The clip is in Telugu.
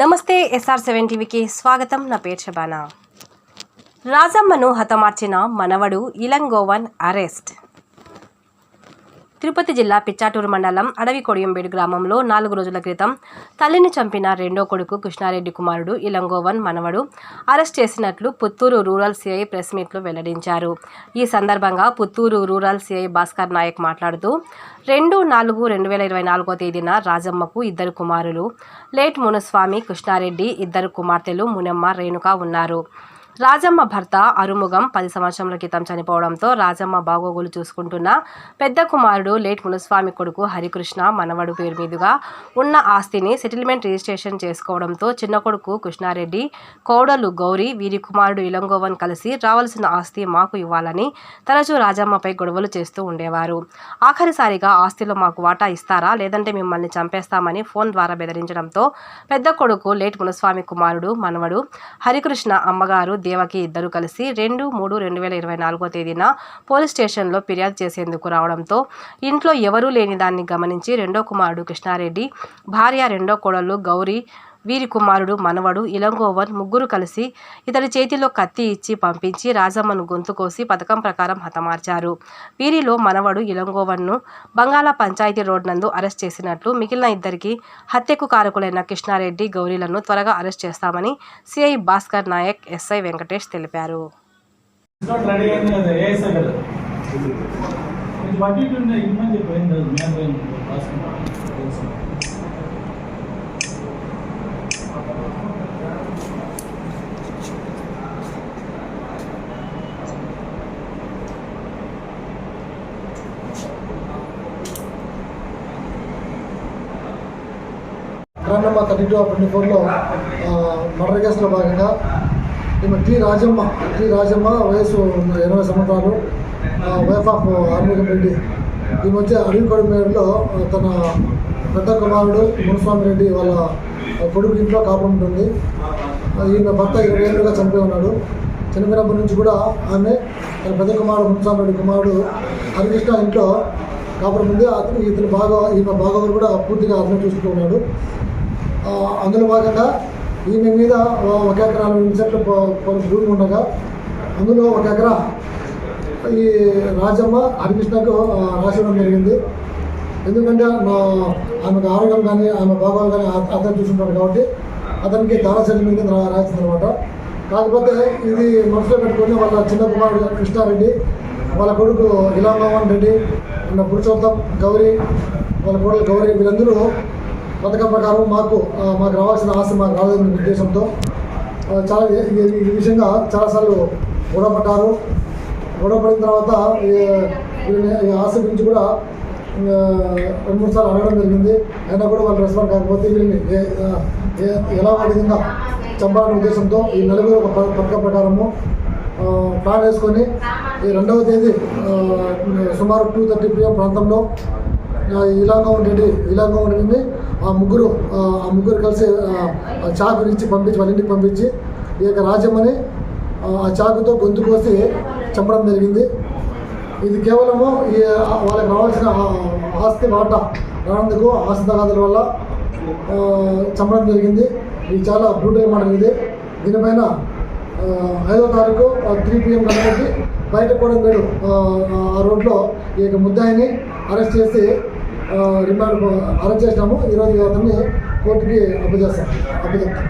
నమస్తే ఎస్ఆర్ సెవెన్ టీవీకి స్వాగతం. నా పేరు శబానా రాజమ్మను హతమార్చిన మనవడు ఇలంగోవన్ అరెస్ట్. తిరుపతి జిల్లా పిచ్చాటూరు మండలం అడవి కొడియంబేడు గ్రామంలో నాలుగు రోజుల క్రితం తల్లిని చంపిన రెండో కొడుకు కృష్ణారెడ్డి కుమారుడు ఇలంగోవన్ మనవడు అరెస్ట్ చేసినట్లు పుత్తూరు రూరల్ సిఐ ప్రెస్ మీట్లో వెల్లడించారు. ఈ సందర్భంగా పుత్తూరు రూరల్ సిఐ భాస్కర్ నాయక్ మాట్లాడుతూ రెండు నాలుగు రెండు వేల ఇరవై నాలుగో తేదీన రాజమ్మకు ఇద్దరు కుమారులు లేట్ మునుస్వామి కృష్ణారెడ్డి ఇద్దరు కుమార్తెలు మునమ్మ రేణుక ఉన్నారు. రాజమ్మ భర్త అరుముగం పది సంవత్సరాల క్రితం చనిపోవడంతో రాజమ్మ బాగోగులు చూసుకుంటున్న పెద్ద కుమారుడు లేట్ మునుస్వామి కొడుకు హరికృష్ణ మనవడు పేరు మీదుగా ఉన్న ఆస్తిని సెటిల్మెంట్ రిజిస్ట్రేషన్ చేసుకోవడంతో చిన్న కొడుకు కృష్ణారెడ్డి కోడలు గౌరీ వీరి కుమారుడు ఇలంగోవన్ కలిసి రావాల్సిన ఆస్తి మాకు ఇవ్వాలని తరచూ రాజమ్మపై గొడవలు చేస్తూ ఉండేవారు. ఆఖరిసారిగా ఆస్తిలో మాకు వాటా ఇస్తారా? లేదంటే మిమ్మల్ని చంపేస్తామని ఫోన్ ద్వారా బెదిరించడంతో పెద్ద కొడుకు లేట్ మునుస్వామి కుమారుడు మనవడు హరికృష్ణ అమ్మగారు దేవకి ఇద్దరు కలిసి రెండు మూడు రెండు వేల ఇరవై నాలుగో తేదీన పోలీస్ స్టేషన్లో ఫిర్యాదు చేసేందుకు రావడంతో ఇంట్లో ఎవరూ లేని దాన్ని గమనించి రెండో కుమారుడు కృష్ణారెడ్డి భార్య రెండో కోడలు గౌరీ వీరి కుమారుడు మనవడు ఇలంగోవన్ ముగ్గురు కలిసి ఇతని చేతిలో కత్తి ఇచ్చి పంపించి రాజమ్మను గొంతు కోసి పథకం ప్రకారం హతమార్చారు వీరిలో మనవడు ఇలంగోవన్ను బంగాళా పంచాయతీ రోడ్ నందు అరెస్ట్ చేసినట్లు మిగిలిన ఇద్దరికి హత్యకు కారకులైన కృష్ణారెడ్డి గౌరీలను త్వరగా అరెస్ట్ చేస్తామని సిఐ భాస్కర్ నాయక్ ఎస్ఐ వెంకటేష్ తెలిపారు బడ్జెట్ ఉన్నాయి ఇమ్మని చెప్పి crime number thirty two twenty ఫోర్లో మర్డర్ కేసులో భాగంగా ఈమె టి రాజమ్మ టి రాజమ్మ వయసు ఎనభై సంవత్సరాలు వైఫ్ ఆఫ్ ఆర్మీకం రెడ్డి. ఈమె వచ్చి అడవికోడి మేడలో తన పెద్ద కుమారుడు మునుస్వామి రెడ్డి వాళ్ళ కొడుకు ఇంట్లో కాపురం ఉంటుంది ఈమె భర్త ఇరవై ఏళ్ళుగా చనిపోయి ఉన్నాడు. చనిపోయినప్పటి నుంచి కూడా ఆమె తన పెద్ద కుమారుడు మునుస్వామి రెడ్డి కుమారుడు హరికృష్ణ ఇంట్లో కాపురం ఉంది. అతను ఇతను బాగా ఈమె బాగోగులు కూడా పూర్తిగా అతను చూసుకున్నాడు ఉన్నాడు అందులో భాగంగా ఈమె మీద ఒక ఎకరా నలభై ఎనిమిది సెంట్లు భూమి ఉండగా అందులో ఒక ఎకరా ఈ రాజమ్మ హరికృష్ణకు ఆ, రాసివ్వడం జరిగింది. ఎందుకంటే నా ఆమెకు ఆరోగ్యం కానీ ఆమె బాగోలు కానీ అతను చూసుకుంటాడు కాబట్టి అతనికి దారాశల్యం మీద రాసింది అనమాట కాకపోతే ఇది మనసులో పెట్టుకుని వాళ్ళ చిన్న కుమారుడు కృష్ణారెడ్డి వాళ్ళ కొడుకు ఇలామోహన్ రెడ్డి పురుషోత్తం గౌరీ వాళ్ళ కొడుకు గౌరీ వీళ్ళందరూ పథకం ప్రకారం మాకు మాకు రావాల్సిన ఆశ మాకు రాలేదనే ఉద్దేశంతో చాలా ఈ- విషయంగా చాలాసార్లు గొడవపడ్డారు. గొడవపడిన తర్వాత ఈ- వీళ్ళని ఈ గురించి కూడా రెండు మూడు సార్లు అడగడం జరిగింది. అయినా కూడా వాళ్ళు రెస్పాండ్ కాకపోతే వీళ్ళని ఎలా ఒక విధంగా చంపాలనే ఉద్దేశంతో ఈ నలుగురు ఒక ప- పథకం ప్రకారము ప్లాన్ వేసుకొని ఈ రెండవ తేదీ సుమారు టూ థర్టీ పిఎం ప్రాంతంలో ఇలాగా ఉండేది ఇలాగా ఉండేది ఆ ముగ్గురు ఆ ముగ్గురు కలిసి ఆ, చాకు ఇచ్చి పంపించి వాళ్ళ ఇంటికి పంపించి ఈ యొక్క రాజ్యమని ఆ చాకుతో గొంతు కోసి చంపడం జరిగింది. ఇది కేవలము ఈ వాళ్ళకి రావాల్సిన ఆస్తి వాట రానందుకు ఆస్తి తగాదుల వల్ల చంపడం జరిగింది. ఇది చాలా బ్రూటల్ మాట ఇది. దీనిపైన ఐదో తారీఖు త్రీ పిఎం కనుక బయట కూడా మీరు ఆ రోడ్లో ఈ యొక్క ముద్దాయిని అరెస్ట్ చేసి రిమాండ్ అరెస్ట్ చేసినాము. ఈరోజు అతన్ని కోర్టుకి అప్పచేస్తాం అప్పచెప్తాం